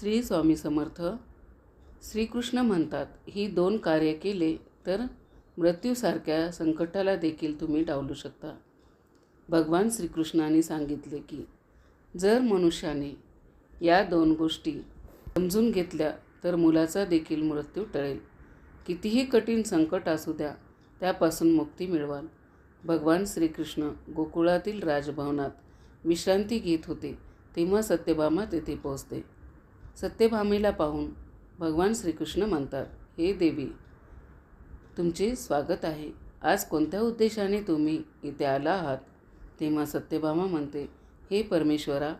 श्री स्वामी समर्थ श्रीकृष्ण म्हणतात ही दोन कार्य केले तर मृत्यूसारख्या संकटाला देखील तुम्ही डावलू शकता. भगवान श्रीकृष्णाने सांगितले की जर मनुष्याने या दोन गोष्टी समजून घेतल्या तर मुलाचा देखील मृत्यू टळेल. कितीही कठीण संकट असू द्या त्यापासून मुक्ती मिळवाल. भगवान श्रीकृष्ण गोकुळातील राजभवनात विश्रांती घेत होते तेव्हा सत्यभामा तेथे पोहोचते सत्यभामेला पाहून भगवान श्रीकृष्ण म्हणतात हे देवी तुमचे स्वागत आहे. आज कोणत्या उद्देशाने तुम्ही इथे आला आहात? तेव्हा सत्यभामा म्हणते हे परमेश्वरा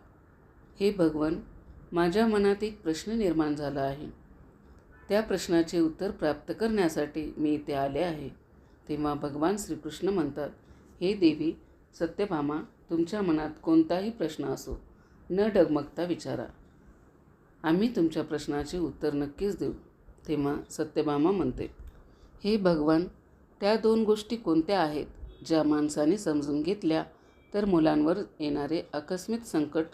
हे भगवन माझ्या मनात एक प्रश्न निर्माण झाला आहे. त्या प्रश्नाचे उत्तर प्राप्त करण्यासाठी मी इथे आले आहे. तेव्हा भगवान श्रीकृष्ण म्हणतात हे देवी सत्यभामा तुमच्या मनात कोणताही प्रश्न असो न डगमगता विचारा. आम्ही तुमच्या प्रश्नाचे उत्तर नक्कीच देऊ तेव्हा सत्यभामा म्हणते. हे भगवान त्या दोन गोष्टी कोणत्या आहेत ज्या माणसाने समजून घेतल्या तर मुलांवर येणारे आकस्मिक संकट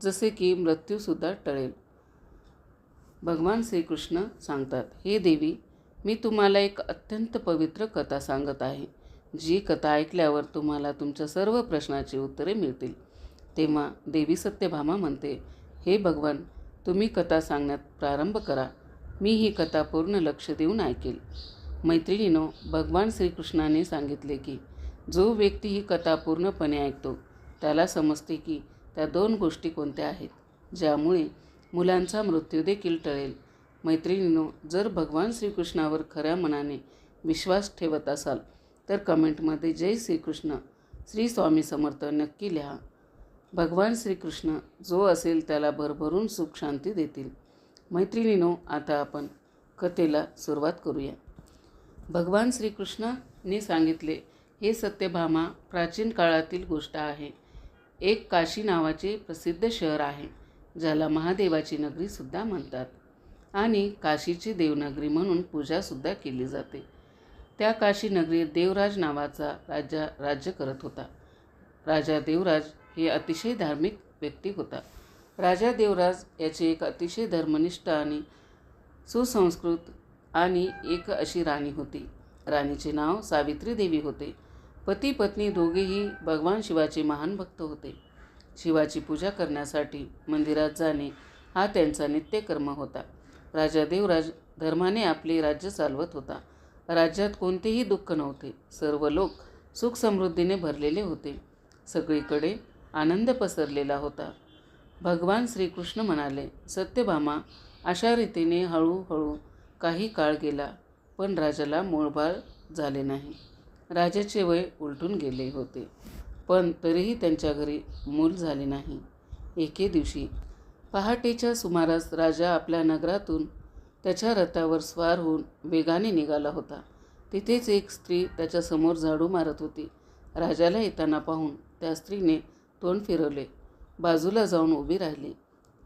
जसे की मृत्यूसुद्धा टळेल. भगवान श्रीकृष्ण सांगतात हे देवी मी तुम्हाला एक अत्यंत पवित्र कथा सांगत आहे. जी कथा ऐकल्यावर तुम्हाला तुमच्या सर्व प्रश्नाची उत्तरे मिळतील. तेव्हा देवी सत्यभामा म्हणते हे भगवान तुम्ही कथा सांगण्यात प्रारंभ करा. मी ही कथा पूर्ण लक्ष देऊन ऐकेल. मैत्रिणीनो भगवान श्रीकृष्णाने सांगितले की जो व्यक्ती ही कथा पूर्णपणे ऐकतो त्याला समजते की त्या दोन गोष्टी कोणत्या आहेत ज्यामुळे मुलांचा मृत्यू देखील टळेल. मैत्रिणीनो जर भगवान श्रीकृष्णावर खऱ्या मनाने विश्वास ठेवत असाल तर कमेंटमध्ये जय श्रीकृष्ण श्री स्वामी समर्थ नक्की लिहा. भगवान श्रीकृष्ण जो असेल त्याला भरभरून सुख शांती देतील. मैत्रिणीनो आता आपण कथेला सुरुवात करूया. भगवान श्रीकृष्णाने सांगितले हे सत्यभामा प्राचीन काळातील गोष्ट आहे. एक काशी नावाचे प्रसिद्ध शहर आहे ज्याला महादेवाची नगरीसुद्धा म्हणतात. आणि काशीची देवनगरी म्हणून पूजासुद्धा केली जाते. त्या काशी नगरीत देवराज नावाचा राजा राज्य करत होता. राजा देवराज हे अतिशय धार्मिक व्यक्ती होता राजा देवराज याची एक अतिशय धर्मनिष्ठ आणि सुसंस्कृत आणि एक अशी राणी होती. राणीचे नाव सावित्री देवी होते. पती पत्नी दोघेही भगवान शिवाचे महान भक्त होते. शिवाची पूजा करण्यासाठी मंदिरात जाणे हा त्यांचा नित्यकर्म होता. राजा देवराज धर्माने आपले राज्य चालवत होता. राज्यात कोणतेही दुःख नव्हते. सर्व लोक सुखसमृद्धीने भरलेले होते. सगळीकडे आनंद पसरलेला होता. भगवान श्रीकृष्ण म्हणाले सत्यभामा अशा रीतीने हळूहळू काही काळ गेला पण राजाला मूळबाळ झाले नाही. राजाचे वय उलटून गेले होते. पण तरीही त्यांच्या घरी मूल झाले नाही. एके दिवशी पहाटेच्या सुमारास राजा आपल्या नगरातून त्याच्या रथावर स्वार होऊन वेगाने निघाला होता. तिथेच एक स्त्री त्याच्यासमोर झाडू मारत होती. राजाला येताना पाहून त्या स्त्रीने तोंड फिरवले. बाजूला जाऊन उभी राहिली.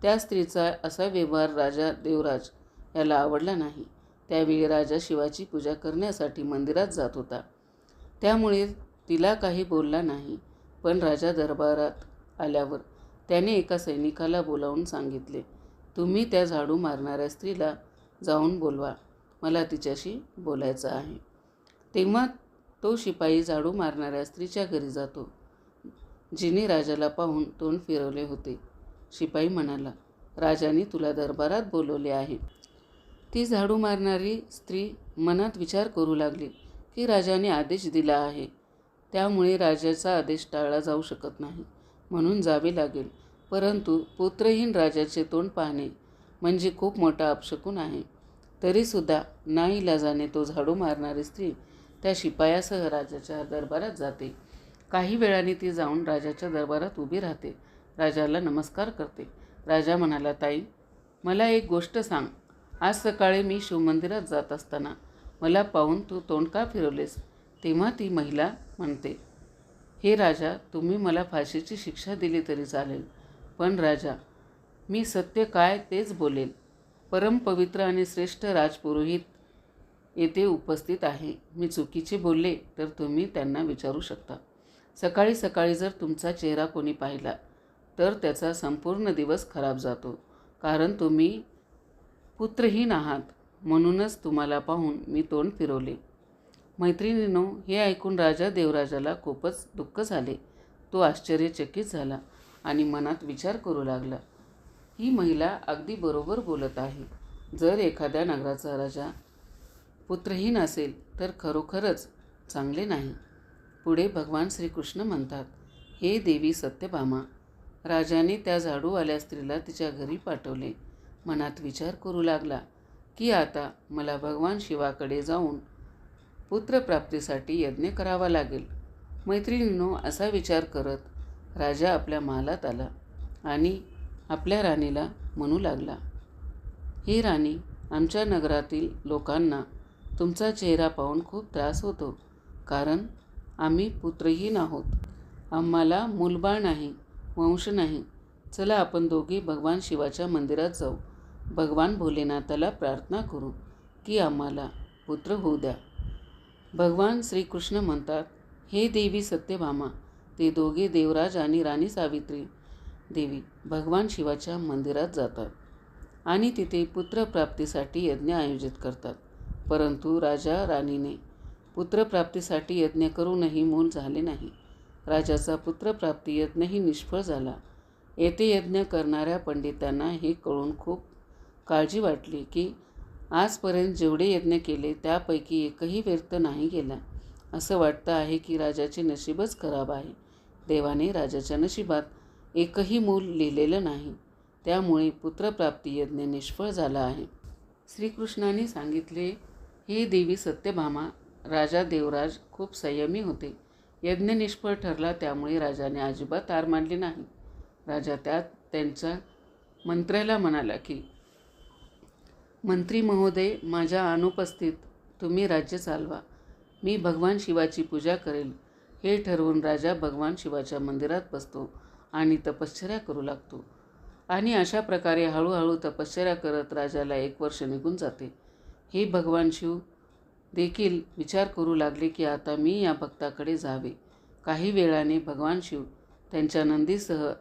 त्या स्त्रीचा असा व्यवहार राजा देवराज याला आवडला नाही. त्यावेळी राजा शिवाची पूजा करण्यासाठी मंदिरात जात होता. त्यामुळे तिला काही बोलला नाही. पण राजा दरबारात आल्यावर त्याने एका सैनिकाला बोलावून सांगितले तुम्ही त्या झाडू मारणाऱ्या स्त्रीला जाऊन बोलवा. मला तिच्याशी बोलायचं आहे. तेव्हा तो शिपाई झाडू मारणाऱ्या स्त्रीच्या घरी जातो. जिने राजाला पाहून तोंड फिरवले होते. शिपाई म्हणाला राजाने तुला दरबारात बोलवले आहे. ती झाडू मारणारी स्त्री मनात विचार करू लागली की राजाने आदेश दिला आहे. त्यामुळे राजाचा आदेश टाळला जाऊ शकत नाही म्हणून जावे लागेल. परंतु पुत्रहीन राजाचे तोंड पाहणे म्हणजे खूप मोठा अपशकून आहे. तरीसुद्धा नाईलाजाने तो झाडू मारणारी स्त्री त्या शिपायासह राजाच्या दरबारात जाते. काही वेळाने ती जाऊन राजाच्या दरबारात उभी राहते. राजाला नमस्कार करते. राजा म्हणाला ताई मला एक गोष्ट सांग. आज सकाळी मी शिवमंदिरात जात असताना मला पाहून तू तोंड का फिरवलेस? तेव्हा ती महिला म्हणते हे राजा तुम्ही मला फाशीची शिक्षा दिली तरी चालेल. पण राजा मी सत्य काय तेच बोलेल. परमपवित्र आणि श्रेष्ठ राजपुरोहित येथे उपस्थित आहे. मी चुकीचे बोलले तर तुम्ही त्यांना विचारू शकता. सकाळी सकाळी जर तुमचा चेहरा कोणी पाहिला तर त्याचा संपूर्ण दिवस खराब जातो. कारण तुम्ही पुत्रहीन आहात म्हणूनच तुम्हाला पाहून मी तोंड फिरवले. मैत्रिणीनो हे ऐकून राजा देवराजाला खूपच दुःख झाले. तो आश्चर्यचकित झाला आणि मनात विचार करू लागला. ही महिला अगदी बरोबर बोलत आहे. जर एखाद्या नगराचा राजा पुत्रहीन असेल तर खरोखरच चांगले नाही. पुढे भगवान श्रीकृष्ण म्हणतात हे देवी सत्यभामा राजाने त्या झाडूवाल्या स्त्रीला तिच्या घरी पाठवले. मनात विचार करू लागला की आता मला भगवान शिवाकडे जाऊन पुत्रप्राप्तीसाठी यज्ञ करावा लागेल. मैत्रिणीनो असा विचार करत राजा आपल्या महालात आला आणि आपल्या राणीला म्हणू लागला ही राणी आमच्या नगरातील लोकांना तुमचा चेहरा पाहून खूप त्रास होतो कारण आम्ही पुत्रहीन आहोत. आम्हाला मूलबाळ नाही वंश नाही. चला आपण दोघे भगवान शिवाच्या मंदिरात जाऊ. भगवान भोलेनाथाला प्रार्थना करू की आम्हाला पुत्र होऊ द्या. भगवान श्रीकृष्ण म्हणतात हे देवी सत्यभामा ते दोघे देवराज आणि राणी सावित्री देवी भगवान शिवाच्या मंदिरात जातात आणि तिथे पुत्रप्राप्तीसाठी यज्ञ आयोजित करतात. परंतु राजा राणीने पुत्रप्राप्तीसाठी यज्ञ करूनही मूल झाले नाही. राजाचा पुत्रप्राप्ती यज्ञही निष्फळ झाला. येथे यज्ञ करणाऱ्या पंडितांना हे कळून खूप काळजी वाटली की आजपर्यंत जेवढे यज्ञ केले त्यापैकी एकही व्यर्थ नाही गेला. असं वाटतं आहे की राजाचे नशीबच खराब आहे. देवाने राजाच्या नशिबात एकही मूल लिहिलेलं नाही. त्यामुळे पुत्रप्राप्ती यज्ञ निष्फळ झाला आहे. श्रीकृष्णाने सांगितले हे देवी सत्यभामा राजा देवराज खूप संयमी होते. यज्ञ निष्फळ ठरला त्यामुळे राजाने अजिबात हार मानली नाही. राजा त्यात त्यांच्या मंत्र्याला म्हणाला की मंत्री महोदय माझ्या अनुपस्थित तुम्ही राज्य चालवा. मी भगवान शिवाची पूजा करेल. हे ठरवून राजा भगवान शिवाच्या मंदिरात बसतो आणि तपश्चर्या करू लागतो. आणि अशा प्रकारे हळूहळू तपश्चर्या करत राजाला एक वर्ष निघून जाते. हे भगवान शिव देखील विचार करू लागले की आता मी या भक्ताकडे जावे. काही वेळाने भगवान शिव त्यांच्या नंदीसह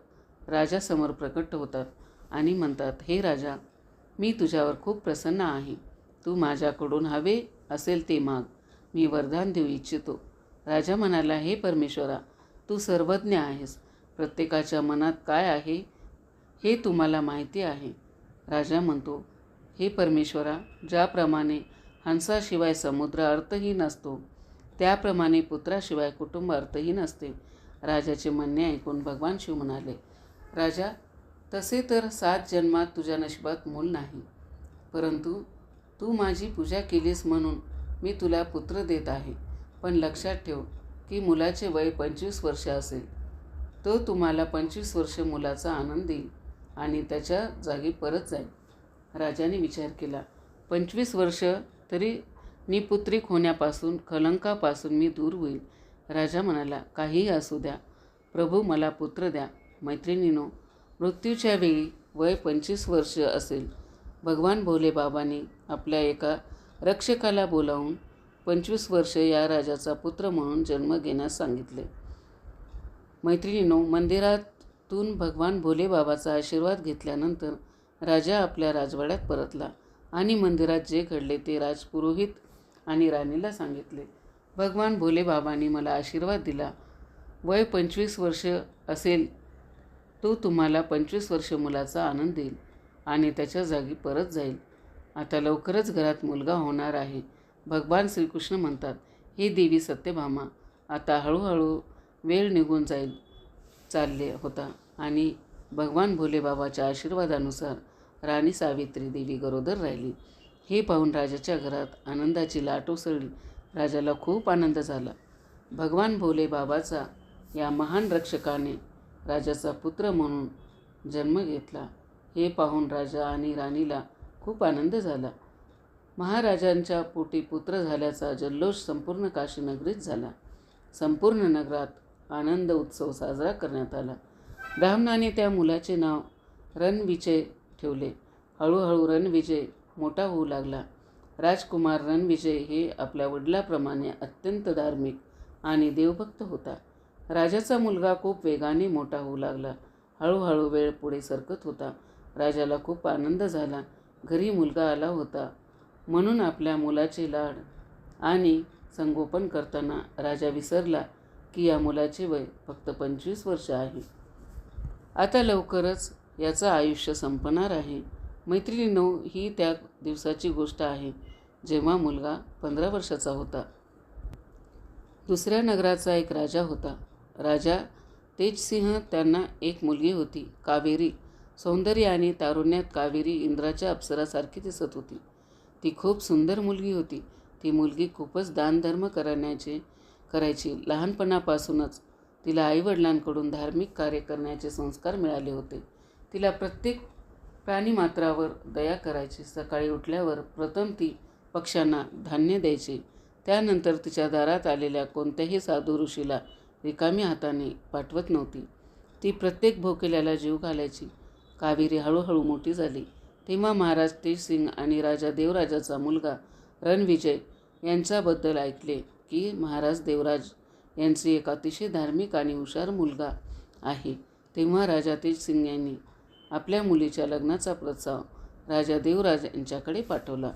राजासमोर प्रकट होतात आणि म्हणतात हे राजा मी तुझ्यावर खूप प्रसन्न आहे. तू माझ्याकडून हवे असेल ते माग. मी वरदान देऊ इच्छितो. राजा म्हणाला हे परमेश्वरा तू सर्वज्ञ आहेस. प्रत्येकाच्या मनात काय आहे हे तुम्हाला माहिती आहे. राजा म्हणतो हे परमेश्वरा ज्याप्रमाणे हंसाशिवाय समुद्र अर्थहीन असतो त्याप्रमाणे पुत्राशिवाय कुटुंब अर्थहीन असते राजाचे म्हणणे ऐकून भगवान शिव म्हणाले राजा तसे तर सात जन्मात तुझ्या नशिबात मूल नाही. परंतु तू माझी पूजा केलीस म्हणून मी तुला पुत्र देत आहे. पण लक्षात ठेव की मुलाचे वय पंचवीस वर्ष असेल. तो तुम्हाला पंचवीस वर्ष मुलाचा आनंद देईल आणि त्याच्या जागी परत जाईल. राजाने विचार केला पंचवीस वर्ष तरी निपुत्रिक होण्यापासून कलंकापासून मी दूर होईल. राजा म्हणाला काहीही असू द्या. प्रभू मला पुत्र द्या. मैत्रिणीनो मृत्यूच्या वेळी वय पंचवीस वर्ष असेल. भगवान भोले बाबांनी आपल्या एका रक्षकाला बोलावून पंचवीस वर्ष या राजाचा पुत्र म्हणून जन्म घेण्यास सांगितले. मैत्रिणीनो मंदिरातून भगवान भोले बाबाचा आशीर्वाद घेतल्यानंतर राजा आपल्या राजवाड्यात परतला. आणि मंदिरात जे घडले ते राजपुरोहित आणि राणीला सांगितले. भगवान भोलेबाबांनी मला आशीर्वाद दिला. वय पंचवीस वर्ष असेल तो तुम्हाला पंचवीस वर्ष मुलाचा आनंद देईल आणि त्याच्या जागी परत जाईल. आता लवकरच घरात मुलगा होणार आहे. भगवान श्रीकृष्ण म्हणतात हे देवी सत्यभामा आता हळूहळू वेळ निघून जाईल चालले होता. आणि भगवान भोलेबाबाच्या आशीर्वादानुसार राणी सावित्री देवी गरोदर राहिली. हे पाहून राजाच्या घरात आनंदाची लाट उसळली. राजाला खूप आनंद झाला. भगवान भोले बाबाचा या महान रक्षकाने राजाचा पुत्र म्हणून जन्म घेतला. हे पाहून राजा आणि राणीला खूप आनंद झाला. महाराजांच्या पोटी पुत्र झाल्याचा जल्लोष संपूर्ण काशीनगरीत झाला. संपूर्ण नगरात आनंद उत्सव साजरा करण्यात आला. ब्राह्मणाने त्या मुलाचे नाव रणविजय ठेवले. हळूहळू रणविजय मोठा होऊ लागला. राजकुमार रणविजय हे आपल्या वडिलाप्रमाणे अत्यंत धार्मिक आणि देवभक्त होता. राजाचा मुलगा खूप वेगाने मोठा होऊ लागला. हळूहळू वेळ पुढे सरकत होता. राजाला खूप आनंद झाला. घरी मुलगा आला होता. म्हणून आपल्या मुलाचे लाड आणि संगोपन करताना राजा विसरला की या मुलाचे वय फक्त पंचवीस वर्ष आहे. आता लवकरच याचं आयुष्य संपणार आहे. मैत्रिणीनो ही त्या दिवसाची गोष्ट आहे जेव्हा मुलगा पंधरा वर्षाचा होता. दुसऱ्या नगराचा एक राजा होता. राजा तेजसिंह त्यांना एक मुलगी होती कावेरी. सौंदर्य आणि तारुण्यात कावेरी इंद्राच्या अप्सरासारखी दिसत होती. ती खूप सुंदर मुलगी होती. ती मुलगी खूपच दानधर्म करण्याचे करायची. लहानपणापासूनच तिला आईवडिलांकडून धार्मिक कार्य करण्याचे संस्कार मिळाले होते. तिला प्रत्येक प्राणीमात्रावर दया करायची. सकाळी उठल्यावर प्रथम ती पक्ष्यांना धान्य द्यायची. त्यानंतर तिच्या दारात आलेल्या कोणत्याही साधू ऋषीला रिकामी हाताने पाठवत नव्हती. ती प्रत्येक भोकेल्याला जीव घालायची. कावेरी हळूहळू मोठी झाली. तेव्हा महाराज तेजसिंग आणि राजा देवराजाचा मुलगा रणविजय यांच्याबद्दल ऐकले की महाराज देवराज यांचे एक अतिशय धार्मिक आणि हुशार मुलगा आहे. तेव्हा राजा तेजसिंग यांनी आपल्या मुलीच्या लग्नाचा प्रस्ताव राजा देवराज यांच्याकडे पाठवला.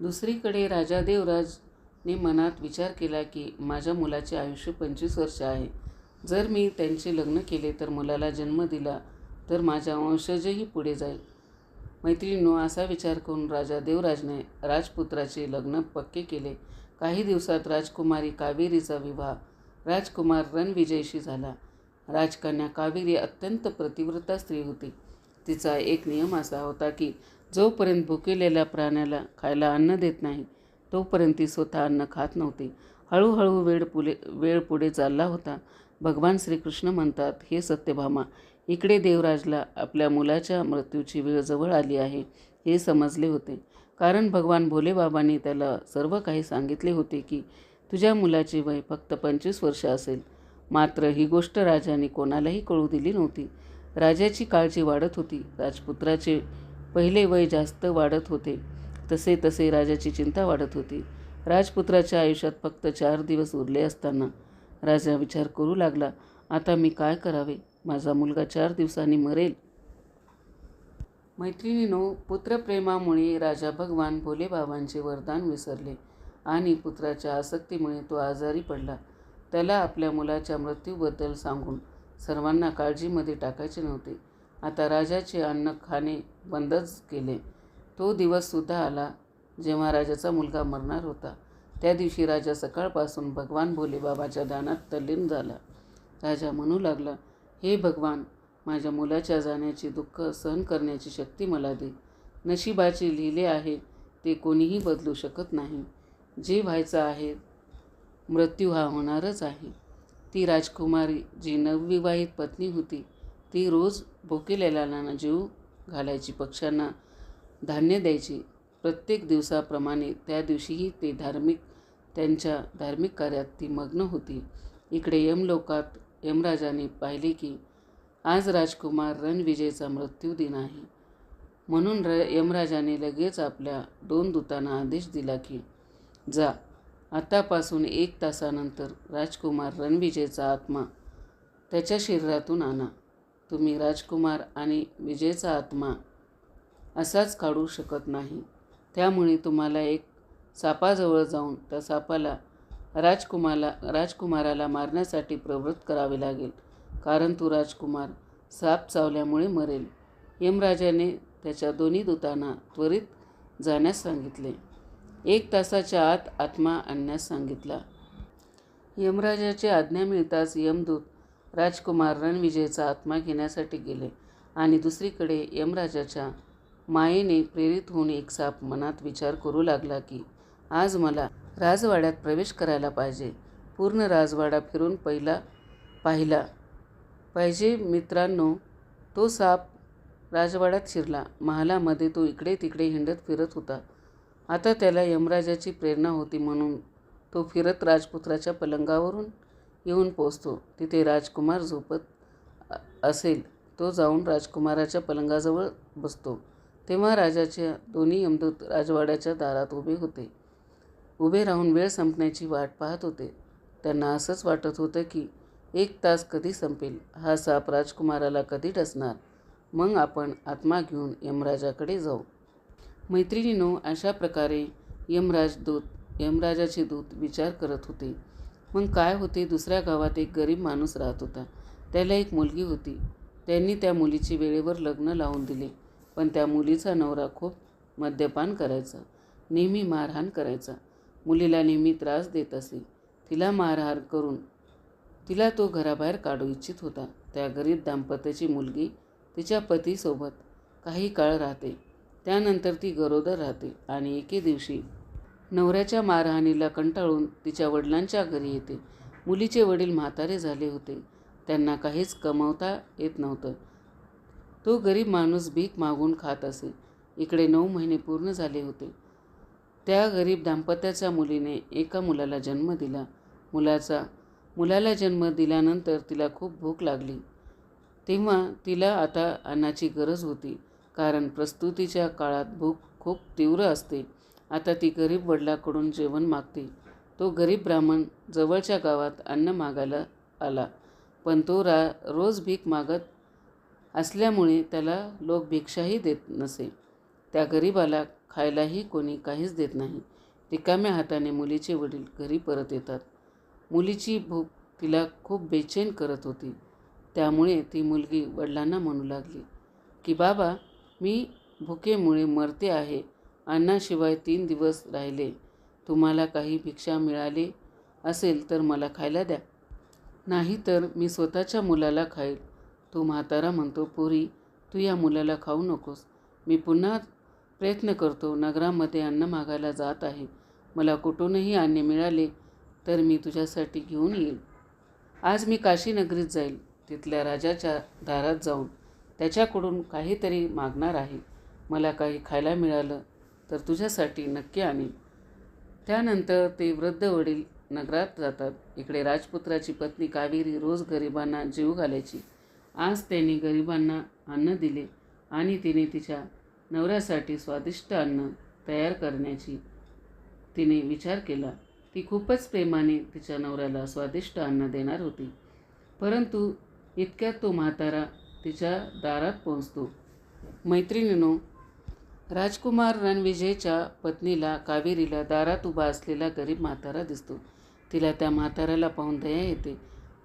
दुसरीकडे राजा देवराजने मनात विचार केला की माझ्या मुलाचे आयुष्य पंचवीस वर्ष आहे. जर मी त्यांचे लग्न केले तर मुलाला जन्म दिला तर माझ्या वंशजही पुढे जाईल. मैत्रिणीनो असा विचार करून राजा देवराजने राजपुत्राचे लग्न पक्के केले. काही दिवसात राजकुमारी कावेरीचा विवाह राजकुमार रणविजयशी झाला. राजकन्या कावेरी अत्यंत प्रतिव्रता स्त्री होती. तिचा एक नियम असा होता की जोपर्यंत भुकेलेल्या प्राण्याला खायला अन्न देत नाही तोपर्यंत ती स्वतः अन्न खात नव्हती. हळूहळू वेळ पुले वेळ पुढे चालला होता. भगवान श्रीकृष्ण म्हणतात हे सत्यभामा इकडे देवराजला आपल्या मुलाच्या मृत्यूची वेळ जवळ आली आहे. हे समजले होते. कारण भगवान भोलेबाबांनी त्याला सर्व काही सांगितले होते की तुझ्या मुलाचे वय फक्त पंचवीस वर्ष असेल. मात्र ही गोष्ट राजाने कोणालाही कळू दिली नव्हती. राजाची काळजी वाढत होती. राजपुत्राचे पहिले वय जास्त वाढत होते. तसे तसे राजाची चिंता वाढत होती. राजपुत्राच्या आयुष्यात फक्त चार दिवस उरले असताना राजा विचार करू लागला आता मी काय करावे? माझा मुलगा चार दिवसांनी मरेल. मैत्रिणीनो पुत्रप्रेमामुळे राजा भगवान भोलेबाबांचे वरदान विसरले आणि पुत्राच्या आसक्तीमुळे तो आजारी पडला. त्याला आपल्या मुलाच्या मृत्यूबद्दल सांगून सर्वांना काळजीमध्ये टाकायचे नव्हते. आता राजाचे अन्न खाणे बंदच केले. तो दिवससुद्धा आला जेव्हा राजाचा मुलगा मरणार होता. त्या दिवशी राजा सकाळपासून भगवान भोलेबाबाच्या दानात तल्लीन झाला. राजा म्हणू लागला हे भगवान माझ्या मुलाच्या जाण्याचे दुःख सहन करण्याची शक्ती मला दे. नशिबाचे लिहिले आहे ते कोणीही बदलू शकत नाही. जे व्हायचं आहे मृत्यू हा होणारच आहे. ती राजकुमारी जी नवविवाहित पत्नी होती ती रोज भोकेलेल्याला जीव घालायची पक्ष्यांना धान्य द्यायची. प्रत्येक दिवसाप्रमाणे त्या दिवशीही ते धार्मिक त्यांच्या धार्मिक कार्यात ती मग्न होती. इकडे यमलोकात यमराजाने पाहिले की आज राजकुमार रणविजयचा मृत्यू दिन आहे. म्हणून र यमराजाने लगेच आपल्या दोन दूतांना आदेश दिला की जा आतापासून एक तासानंतर राजकुमार रणविजयचा आत्मा त्याच्या शरीरातून आणा. तुम्ही राजकुमार आणि विजयचा आत्मा असाच काढू शकत नाही. त्यामुळे तुम्हाला एक सापाजवळ जाऊन त्या सापाला राजकुमारला राजकुमाराला मारण्यासाठी प्रवृत्त करावे लागेल. कारण तो राजकुमार साप चावल्यामुळे मरेल. यमराजाने त्याच्या दोन्ही दूतांना त्वरित जाण्यास सांगितले. एक तासाच्या आत आत्मा आणण्यास सांगितला. यमराजाची आज्ञा मिळताच यमदूत राजकुमार रणविजयचा आत्मा घेण्यासाठी गेले आणि दुसरीकडे यमराजाच्या मायेने प्रेरित होऊन एक साप मनात विचार करू लागला की आज मला राजवाड्यात प्रवेश करायला पाहिजे. पूर्ण राजवाडा फिरून पहिला पाहिला पाहिजे. मित्रांनो तो साप राजवाड्यात शिरला. महालामध्ये तो इकडे तिकडे हिंडत फिरत होता. आता त्याला यमराजाची प्रेरणा होती म्हणून तो फिरत राजपुत्राच्या पलंगावरून येऊन पोचतो तिथे राजकुमार झोपत असेल तो जाऊन राजकुमाराच्या पलंगाजवळ बसतो. तेव्हा राजाच्या दोन्ही यमदूत राजवाड्याच्या दारात उभे होते. उभे राहून वेळ संपण्याची वाट पाहत होते. त्यांना असंच वाटत होतं की एक तास कधी संपेल हा साप राजकुमाराला कधी डसणार? मग आपण आत्मा घेऊन यमराजाकडे जाऊ. मैत्रिणीनो अशा प्रकारे यमराज दूत यमराजाचे दूत विचार करत होते. मग काय होते? दुसऱ्या गावात एक गरीब माणूस राहत होता. त्याला एक मुलगी होती. त्यांनी त्या मुलीची वेळेवर लग्न लावून दिले. पण त्या मुलीचा नवरा खूप मद्यपान करायचा. नेहमी मारहाण करायचा. मुलीला नेहमी त्रास देत असे. तिला मारहाण करून तिला तो घराबाहेर काढू इच्छित होता. त्या गरीब दाम्पत्याची मुलगी तिच्या पतीसोबत काही काळ राहते. त्यानंतर ती गरोदर राहते आणि एके दिवशी नवऱ्याच्या मारहाणीला कंटाळून तिच्या वडिलांच्या घरी येते. मुलीचे वडील म्हातारे झाले होते. त्यांना काहीच कमवता येत नव्हतं. तो गरीब माणूस भीक मागून खात असे. इकडे नऊ महिने पूर्ण झाले होते. त्या गरीब दाम्पत्याच्या मुलीने एका मुलाला जन्म दिला. मुलाचा मुलाला जन्म दिल्यानंतर तिला खूप भूक लागली. तेव्हा तिला आता अन्नाची गरज होती. कारण प्रस्तुतीच्या काळात भूक खूप तीव्र असते. आता ती गरीब वडिलाकडून जेवण मागते. तो गरीब ब्राह्मण जवळच्या गावात अन्न मागायला आला. पण तो रा रोज भीक मागत असल्यामुळे त्याला लोक भिक्षाही देत नसे. त्या गरीबाला खायलाही कोणी काहीच देत नाही. रिकाम्या हाताने मुलीचे वडील घरी परत येतात. मुलीची भूक तिला खूप बेचैन करत होती. त्यामुळे ती मुलगी वडिलांना म्हणू लागली की बाबा मी भुकेमुळे मरते आहे. अन्नाशिवाय तीन दिवस राहिले. तुम्हाला काही भिक्षा मिळाली असेल तर मला खायला द्या. नाही तर मी स्वतःच्या मुलाला खाईल. तो म्हातारा म्हणतो पोरी तू या मुलाला खाऊ नकोस. मी पुन्हा प्रयत्न करतो. नगरामध्ये अन्न मागायला जात आहे. मला कुठूनही अन्न मिळाले तर मी तुझ्यासाठी घेऊन येईल. आज मी काशीनगरीत जाईल. तिथल्या राजाच्या दारात जाऊन त्याच्याकडून काहीतरी मागणार आहे. मला काही खायला मिळालं तर तुझ्यासाठी नक्की आणीन. त्यानंतर ते वृद्ध वडील नगरात जातात. इकडे राजपुत्राची पत्नी कावेरी रोज गरिबांना जीव घालायची. आज त्यांनी गरिबांना अन्न दिले आणि तिने तिच्या नवऱ्यासाठी स्वादिष्ट अन्न तयार करण्याची तिने विचार केला. ती खूपच प्रेमाने तिच्या नवऱ्याला स्वादिष्ट अन्न देणार होती. परंतु इतक्यात तो म्हातारा तिच्या दारात पोहोचतो. मैत्रिणीनो राजकुमार रणविजयच्या पत्नीला कावेरीला दारात उभा असलेला गरीब म्हातारा दिसतो. तिला त्या म्हाताऱ्याला पाहून दया येते.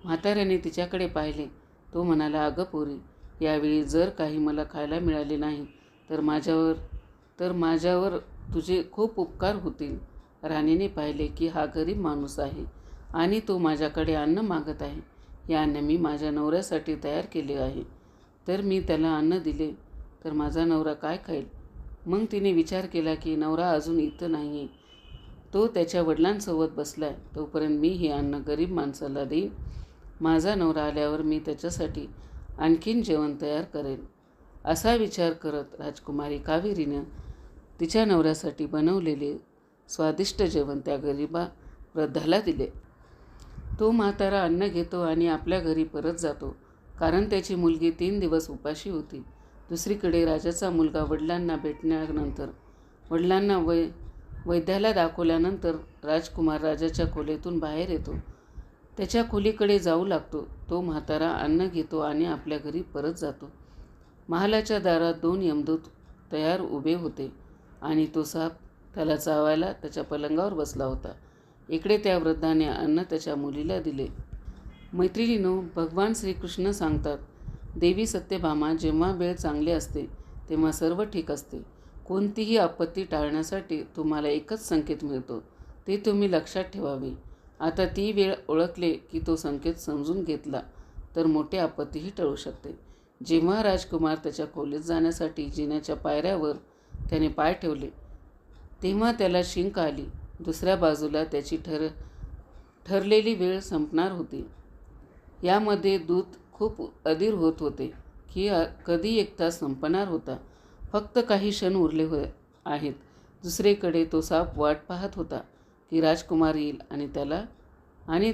म्हाताऱ्याने तिच्याकडे पाहिले. तो म्हणाला अगं पोरी यावेळी जर काही मला खायला मिळाले नाही तर माझ्यावर तर माझ्यावर तुझे खूप उपकार होतील. राणीने पाहिले की हा गरीब माणूस आहे आणि तो माझ्याकडे अन्न मागत आहे. हे अन्न मी माझ्या नवऱ्यासाठी तयार केले आहे. तर मी त्याला अन्न दिले तर माझा नवरा काय खाईल? मग तिने विचार केला की नवरा अजून इथं नाही आहे तो त्याच्या वडिलांसोबत बसला आहे तोपर्यंत मी हे अन्न गरीब माणसाला देईन. माझा नवरा आल्यावर मी त्याच्यासाठी आणखीन जेवण तयार करेन. असा विचार करत राजकुमारी कावेरीनं तिच्या नवऱ्यासाठी बनवलेले स्वादिष्ट जेवण त्या गरीबा वृद्धाला दिले. तो म्हातारा अन्न घेतो आणि आपल्या घरी परत जातो. कारण त्याची मुलगी तीन दिवस उपाशी होती. दुसरीकडे राजाचा मुलगा वडिलांना भेटण्यानंतर वडिलांना वै वैद्याला दाखवल्यानंतर राजकुमार राजाच्या खोलीतून बाहेर येतो. त्याच्या खोलीकडे जाऊ लागतो. तो म्हातारा अन्न घेतो आणि आपल्या घरी परत जातो. महालाच्या दारात दोन यमदूत तयार उभे होते आणि तो साप त्याला चावायला त्याच्या पलंगावर बसला होता. इकडे त्या वृद्धाने अन्न त्याच्या मुलीला दिले. मैत्रिणीनो भगवान श्रीकृष्ण सांगतात देवी सत्यभामा जेव्हा वेळ चांगली असते तेव्हा सर्व ठीक असते. कोणतीही आपत्ती टाळण्यासाठी तुम्हाला एकच संकेत मिळतो ते तुम्ही लक्षात ठेवावे. आता ती वेळ ओळखले की तो संकेत समजून घेतला तर मोठे आपत्तीही टळू शकते. जेव्हा राजकुमार त्याच्या खोलीत जाण्यासाठी जिन्याच्या पायऱ्यावर त्याने पाय ठेवले तेव्हा त्याला शिंक आली. दुसऱ्या बाजूला त्याची ठर ठरलेली वेळ संपणार होती. यामध्ये दूत खूप अधीर होत होते की कधी एक तास संपणार होता. फक्त काही क्षण उरले हो आहेत. दुसरीकडे तो साप वाट पाहत होता की राजकुमार येईल आणि त्याला आणि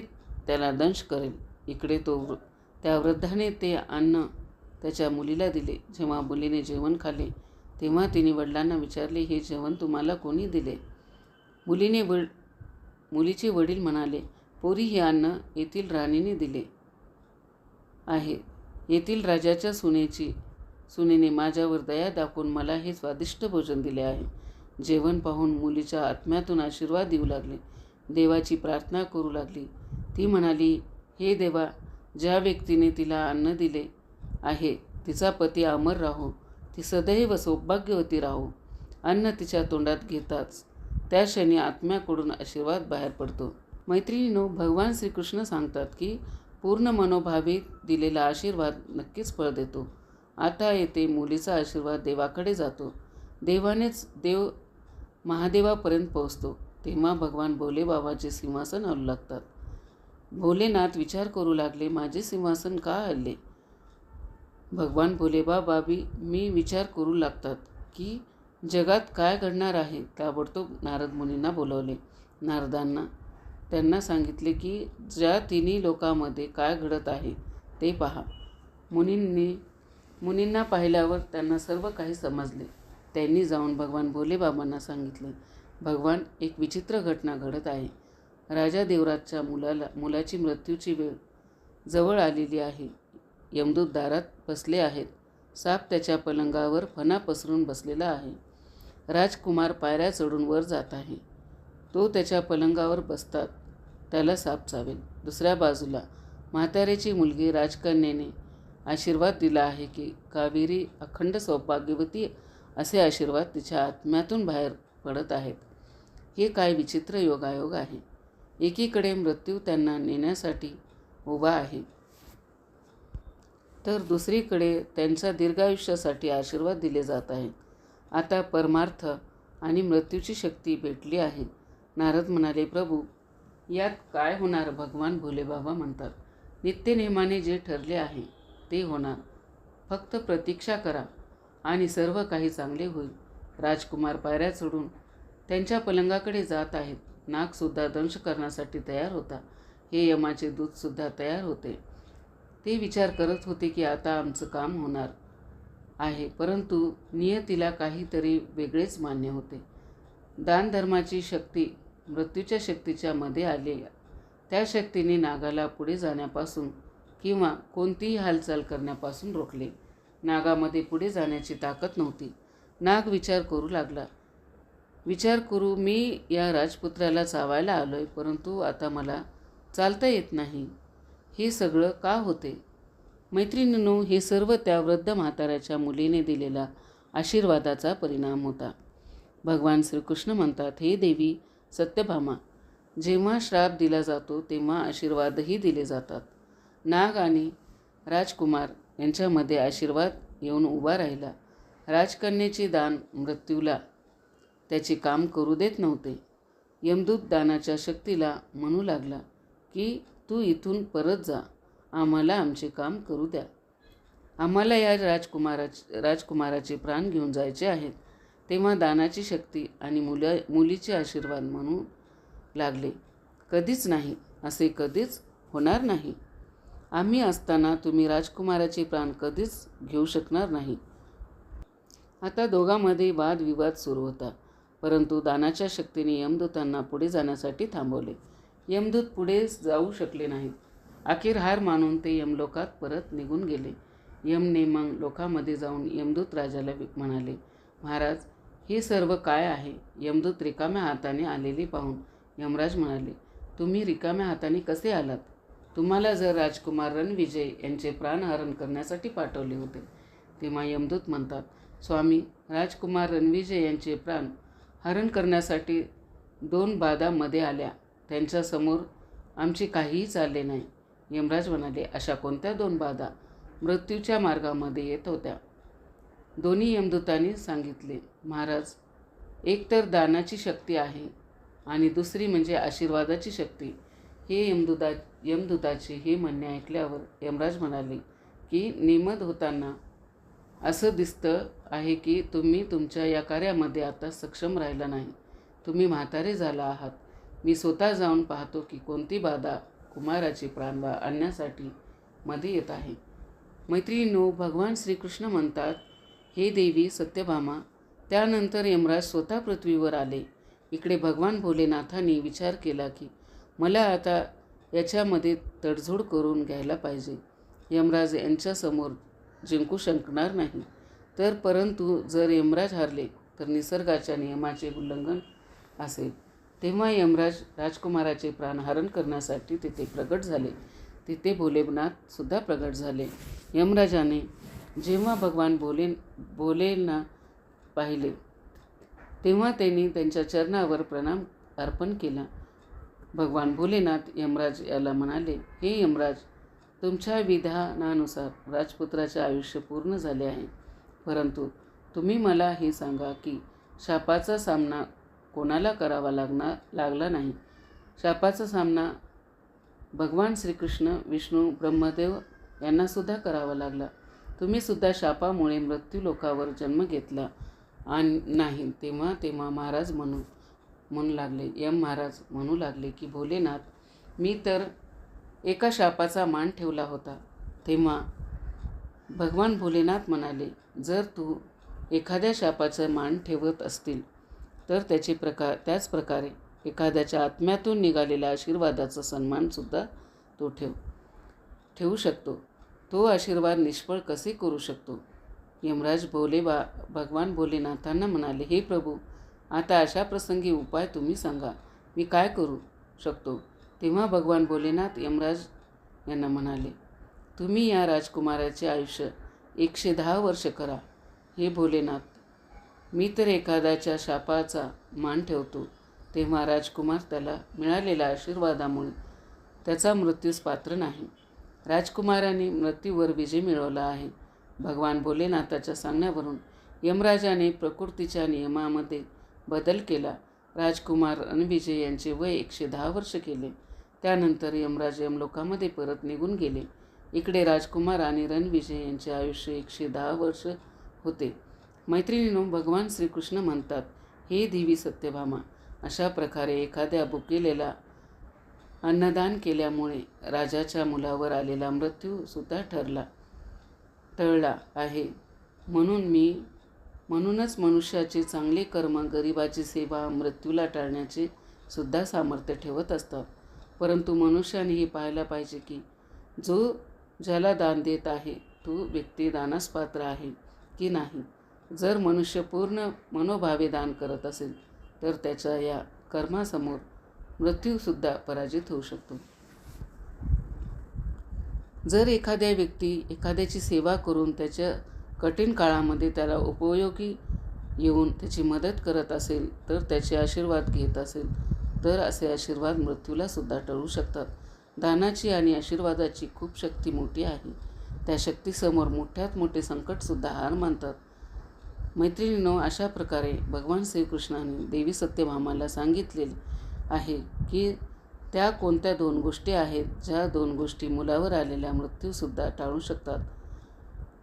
त्याला दंश करेल. इकडे तो वृ त्या वृद्धाने ते अन्न त्याच्या मुलीला दिले. जेव्हा मुलीने जेवण खाल्ले तेव्हा तिने वडिलांना विचारले हे जेवण तुम्हाला कोणी दिले? मुलीने वड मुलीचे वडील म्हणाले पोरी हे अन्न येथील राणीने दिले. आहे. येथील राजाच्या सुनेची सुनेने माझ्यावर दया दाखवून मला हे स्वादिष्ट भोजन दिले आहे. जेवण पाहून मुलीच्या आत्म्यातून आशीर्वाद देऊ लागले. देवाची प्रार्थना करू लागली. ती म्हणाली हे देवा ज्या व्यक्तीने तिला अन्न दिले आहे तिचा पती अमर राहो. ती सदैव सौभाग्यवती राहो. अन्न तिच्या तोंडात घेताच. त्या क्षणी आत्म्याकडून आशीर्वाद बाहेर पडतो. मैत्रिणीनो भगवान श्रीकृष्ण सांगतात की पूर्ण मनोभावी दिलेला आशीर्वाद नक्कीच फळ देतो. आता येथे मुलीचा आशीर्वाद देवाकडे जातो. देवानेच देव महादेवापर्यंत पोहोचतो. तेव्हा भगवान भोले बाबाचे सिंहासन हलू लागतात. भोलेनाथ विचार करू लागले माझे सिंहासन का हल्ले भगवान भोले बाबा बी मी विचार करू लागतात की जगात काय घडणार आहे? ताबडतोब नारद मुनींना बोलवले. नारदांना त्यांना सांगितले की ज्या तिन्ही लोकांमध्ये काय घडत आहे ते पहा. मुनींनी मुनींना पाहिल्यावर त्यांना सर्व काही समजले. त्यांनी जाऊन भगवान भोलेबाबांना सांगितले भगवान एक विचित्र घटना घडत आहे. राजा देवराजच्या मुलाला मुलाची मृत्यूची वेळ जवळ आलेली आहे. यमदूत दारात बसले आहेत. साप त्याच्या पलंगावर फणा पसरून बसलेला आहे. राजकुमार पायऱ्या चढून वर जात आहे. तो त्याच्या पलंगावर बसतात. त्याला साप चावेल. दुसऱ्या बाजूला म्हाताऱ्याची मुलगी राजकन्येने आशीर्वाद दिला आहे की कावेरी अखंड सौभाग्यवती असे आशीर्वाद तिच्या आत्म्यातून बाहेर पडत आहेत. हे काय विचित्र योगायोग आहे. एकीकडे मृत्यू त्यांना नेण्यासाठी उभा आहे. तर दुसरीकडे त्यांच्या दीर्घायुष्यासाठी आशीर्वाद दिले जात आहेत. आता परमार्थ आणि मृत्यूची शक्ती भेटली आहे. नारद म्हणाले प्रभू यात काय होणार? भगवान भोलेबाबा म्हणतात नित्यनेमाने जे ठरले आहे ते होणार. फक्त प्रतीक्षा करा आणि सर्व काही चांगले होईल. राजकुमार पायऱ्या चढून त्यांच्या पलंगाकडे जात आहेत. नागसुद्धा दंश करण्यासाठी तयार होता. हे यमाचे दूधसुद्धा तयार होते. ते विचार करत होते की आता आमचं काम होणार आहे परंतु नियतीला काहीतरी वेगळेच मान्य होते. दानधर्माची शक्ती मृत्यूच्या शक्तीच्या मध्ये आले त्या शक्तीने नागाला पुढे जाण्यापासून किंवा कोणतीही हालचाल करण्यापासून रोखले. नागामध्ये पुढे जाण्याची ताकद नव्हती. नाग विचार करू लागला. विचार करू मी या राजपुत्राला चावायला आलो आहे परंतु आता मला चालता येत नाही. हे सगळं का होते? मैत्रिणींनो हे सर्व त्या वृद्ध म्हाताऱ्याच्या मुलीने दिलेला आशीर्वादाचा परिणाम होता. भगवान श्रीकृष्ण म्हणतात हे देवी सत्यभामा. जेव्हा श्राप दिला जातो तेव्हा आशीर्वादही दिले जातात. नाग आणि राजकुमार यांच्यामध्ये आशीर्वाद येऊन उभा राहिला. राजकन्येचे दान मृत्यूला त्याचे काम करू देत नव्हते. यमदूत दानाच्या शक्तीला म्हणू लागला की तू इथून परत जा. आम्हाला आमचे काम करू द्या. आम्हाला या राजकुमाराचे राजकुमाराचे प्राण घेऊन जायचे आहेत. तेव्हा दानाची शक्ती आणि मुलं मुलीचे आशीर्वाद म्हणू लागले. कधीच नाही असे कधीच होणार नाही. आम्ही असताना तुम्ही राजकुमाराचे प्राण कधीच घेऊ शकणार नाही. आता दोघांमध्ये वादविवाद सुरू होता परंतु दानाच्या शक्तीने यमदूतांना पुढे जाण्यासाठी थांबवले. यमदूत पुढे जाऊ शकले नाहीत. अखेर हार मानून ते यमलोकात परत निघून गेले. यमने मग लोकामध्ये जाऊन यमदूत राजाला म्हणाले महाराज हे सर्व काय आहे? यमदूत रिकाम्या हाताने आलेले पाहून यमराज म्हणाले तुम्ही रिकाम्या हाताने कसे आलात? तुम्हाला जर राजकुमार रणविजय यांचे प्राणहरण करण्यासाठी पाठवले होते. तेव्हा यमदूत म्हणतात स्वामी राजकुमार रणविजय यांचे प्राण हरण करण्यासाठी दोन बाधामध्ये आल्या. त्यांच्यासमोर आमचे काहीही चालले नाही. यमराज म्हणाले अशा कोणत्या दोन बाधा? मृत्यूच्या मार्गामध्ये येत होत्या. दोन्ही यमदूतांनी सांगितले महाराज एकतर दानाची शक्ती आहे आणि दुसरी म्हणजे आशीर्वादाची शक्ती. हे यमदूता यमदूताचे हे म्हणणे ऐकल्यावर यमराज म्हणाले की निमद होताना असं दिसतं आहे की तुम्ही तुमच्या या कार्यामध्ये आता सक्षम राहिला नाही. तुम्ही म्हातारे झाला आहात. मी स्वतः जाऊन पाहतो की कोणती बाधा कुमाराची प्राणवा आणण्यासाठी मध्ये येत आहे. मैत्रिणीनो भगवान श्रीकृष्ण म्हणतात हे देवी सत्यभामा. त्यानंतर यमराज स्वतः पृथ्वीवर आले. इकडे भगवान भोलेनाथांनी विचार केला की मला आता याच्यामध्ये तडजोड करून घ्यायला पाहिजे यमराज यांच्यासमोर जिंकू शकणार नाही. तर परंतु जर यमराज हारले तर निसर्गाच्या नियमाचे उल्लंघन असेल. तेव्हा यमराज राजकुमाराचे प्राणहरण करण्यासाठी तिथे प्रगट झाले. तिथे भोलेनाथसुद्धा प्रगट झाले. यमराजाने जेव्हा भगवान भोले भोलेंना पाहिले. तेव्हा त्यांनी त्यांच्या चरणावर प्रणाम अर्पण केला. भगवान भोलेनाथ यमराज याला म्हणाले हे यमराज तुमच्या विधानानुसार राजपुत्राचे आयुष्य पूर्ण झाले आहे. परंतु तुम्ही मला हे सांगा की शापाचा सामना कोणाला करावा लागणार लागला नाही? शापाचा सामना भगवान श्रीकृष्ण विष्णू ब्रह्मदेव यांनासुद्धा करावा लागला. तुम्हीसुद्धा शापामुळे मृत्यू लोकावर जन्म घेतला आणि नाही तेव्हा तेव्हा महाराज म्हणू म्हणू लागले यम महाराज म्हणू लागले की भोलेनाथ मी तर एका शापाचा मान ठेवला होता. तेव्हा भगवान भोलेनाथ म्हणाले जर तू एखाद्या शापाचा मान ठेवत असतील तर त्याचे प्रकार त्याच प्रकारे एखाद्याच्या आत्म्यातून निघालेल्या आशीर्वादाचा सन्मानसुद्धा तो ठेव ठेवू शकतो. तो आशीर्वाद निष्फळ कसे करू शकतो? यमराज भोले बा भगवान भोलेनाथांना म्हणाले हे प्रभू आता अशा प्रसंगी उपाय तुम्ही सांगा. मी काय करू शकतो? तेव्हा भगवान भोलेनाथ यमराज यांना म्हणाले तुम्ही या राजकुमाराचे आयुष्य एकशे दहा वर्ष करा. हे भोलेनाथ मी तर एखाद्याच्या शापाचा मान ठेवतो. तेव्हा राजकुमार त्याला मिळालेल्या आशीर्वादामुळे त्याचा मृत्यूस पात्र नाही. राजकुमाराने मृत्यूवर विजय मिळवला आहे. भगवान भोलेनाथाच्या सांगण्यावरून यमराजाने प्रकृतीच्या नियमामध्ये बदल केला. राजकुमार रणविजय यांचे वय एकशे दहा वर्ष केले. त्यानंतर यमराज यमलोकामध्ये परत निघून गेले. इकडे राजकुमार आणि रणविजय यांचे आयुष्य एकशे दहा वर्ष होते. मैत्रिणीनो भगवान श्रीकृष्ण म्हणतात हे देवी सत्यभामा. अशा प्रकारे एखाद्या भुकेलेला अन्नदान केल्यामुळे राजाच्या मुलावर आलेला मृत्यूसुद्धा ठरला टळला आहे. म्हणून मी म्हणूनच मनुष्याचे चांगले कर्म गरिबाची सेवा मृत्यूला टाळण्याचे सुद्धा सामर्थ्य ठेवत असतात परंतु मनुष्याने हे पाहायला पाहिजे की जो ज्याला दान देत आहे तो व्यक्ती दानास पात्र आहे की नाही? जर मनुष्य पूर्ण मनोभावे दान करत असेल तर त्याच्या या कर्मासमोर मृत्यूसुद्धा पराजित होऊ शकतो. जर एखाद्या व्यक्ती एखाद्याची सेवा करून त्याच्या कठीण काळामध्ये त्याला उपयोगी येऊन त्याची मदत करत असेल तर त्याचे आशीर्वाद घेत असेल तर असे आशीर्वाद मृत्यूला सुद्धा टळू शकतात. दानाची आणि आशीर्वादाची खूप शक्ती मोठी आहे. त्या शक्तीसमोर मोठ्यात मोठे संकटसुद्धा हार मानतात. मैत्रिणीनो अशा प्रकारे भगवान श्रीकृष्णाने देवी सत्यभामाला सांगितलेले आहे की त्या कोणत्या दोन गोष्टी आहेत ज्या दोन गोष्टी मुलावर आलेल्या मृत्यूसुद्धा टाळू शकतात?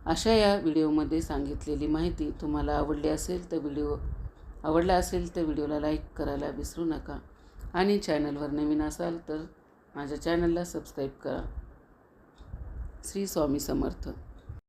अशा या व्हिडिओमध्ये सांगितलेली माहिती तुम्हाला आवडली असेल तर व्हिडिओ आवडला असेल तर व्हिडिओला लाईक करायला विसरू नका. आणि चॅनलवर नवीन असाल तर माझ्या चॅनलला सबस्क्राईब करा. श्री स्वामी समर्थ.